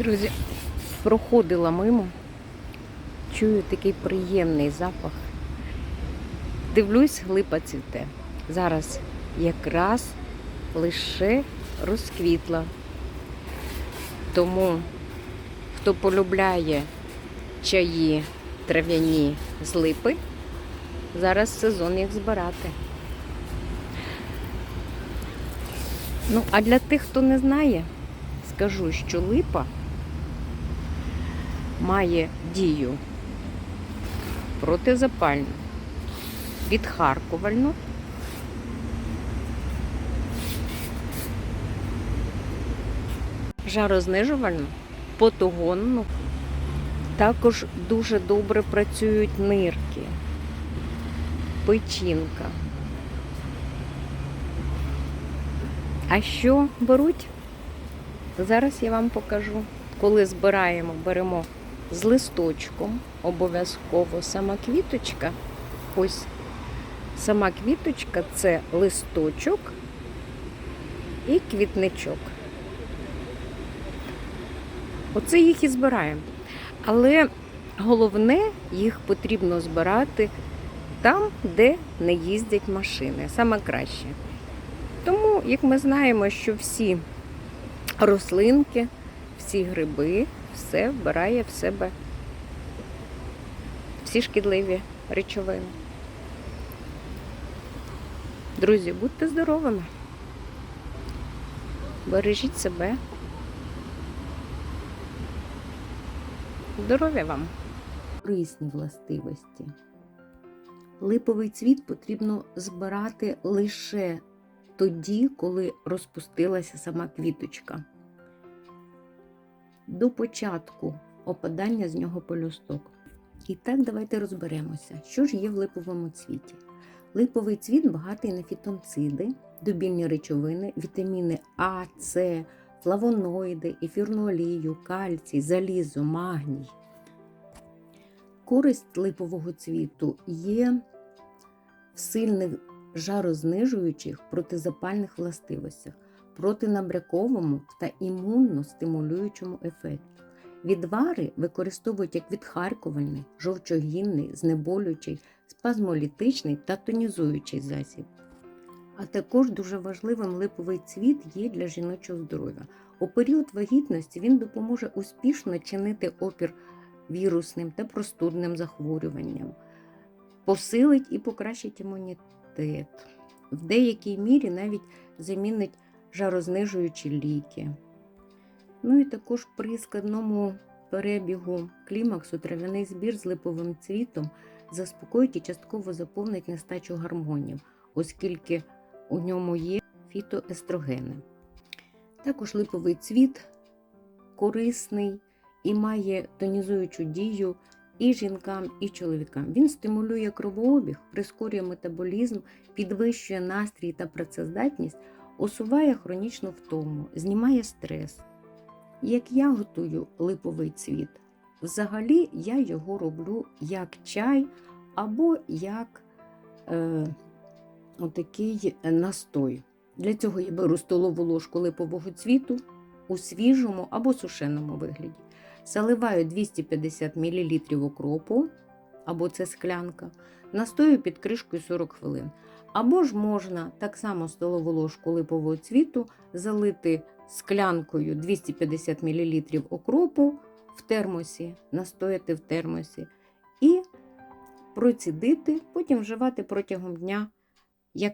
Друзі, проходила мимо, чую такий приємний запах. Дивлюсь, глипа цвіте. Зараз якраз лише розквітла. Тому, хто полюбляє чаї трав'яні з липи, зараз сезон їх збирати. Ну, а для тих, хто не знає, скажу, що липа має дію протизапальну, відхаркувальну, жарознижувальну, потогонну. Також дуже добре працюють нирки, печінка. А що беруть? Зараз я вам покажу. Коли збираємо, беремо з листочком, обов'язково сама квіточка. Ось сама квіточка це листочок і квітничок. Оце їх і збираємо. Але головне, їх потрібно збирати там, де не їздять машини. Саме краще. Тому, як ми знаємо, що всі рослинки, всі гриби, все вбирає в себе всі шкідливі речовини. Друзі, будьте здоровими. Бережіть себе. Здоров'я вам! Корисні властивості. Липовий цвіт потрібно збирати лише тоді, коли розпустилася сама квіточка. До початку опадання з нього пелюсток. І так давайте розберемося, що ж є в липовому цвіті. Липовий цвіт багатий на фітонциди, добільні речовини, вітаміни А, С, флавоноїди, ефірну олію, кальцій, залізо, магній. Користь липового цвіту є в сильних жарознижуючих протизапальних властивостях, протинабряковому та імунно-стимулюючому ефекті. Відвари використовують як відхаркувальний, жовчогінний, знеболюючий, спазмолітичний та тонізуючий засіб. А також дуже важливим липовий цвіт є для жіночого здоров'я. У період вагітності він допоможе успішно чинити опір вірусним та простудним захворюванням, посилить і покращить імунітет. В деякій мірі навіть замінить жарознижуючі ліки. Ну і також при складному перебігу клімаксу трав'яний збір з липовим цвітом заспокоїть і частково заповнить нестачу гормонів, оскільки у ньому є фітоестрогени. Також липовий цвіт корисний і має тонізуючу дію і жінкам, і чоловікам. Він стимулює кровообіг, прискорює метаболізм, підвищує настрій та працездатність, усуває хронічну втому, знімає стрес. Як я готую липовий цвіт, взагалі я його роблю як чай або як е, отакий настой. Для цього я беру столову ложку липового цвіту у свіжому або сушеному вигляді. Заливаю 250 мл окропу, або це склянка, настою під кришкою 40 хвилин. Або ж можна так само столову ложку липового цвіту залити склянкою 250 мл окропу в термосі, настояти в термосі і процідити, потім вживати протягом дня як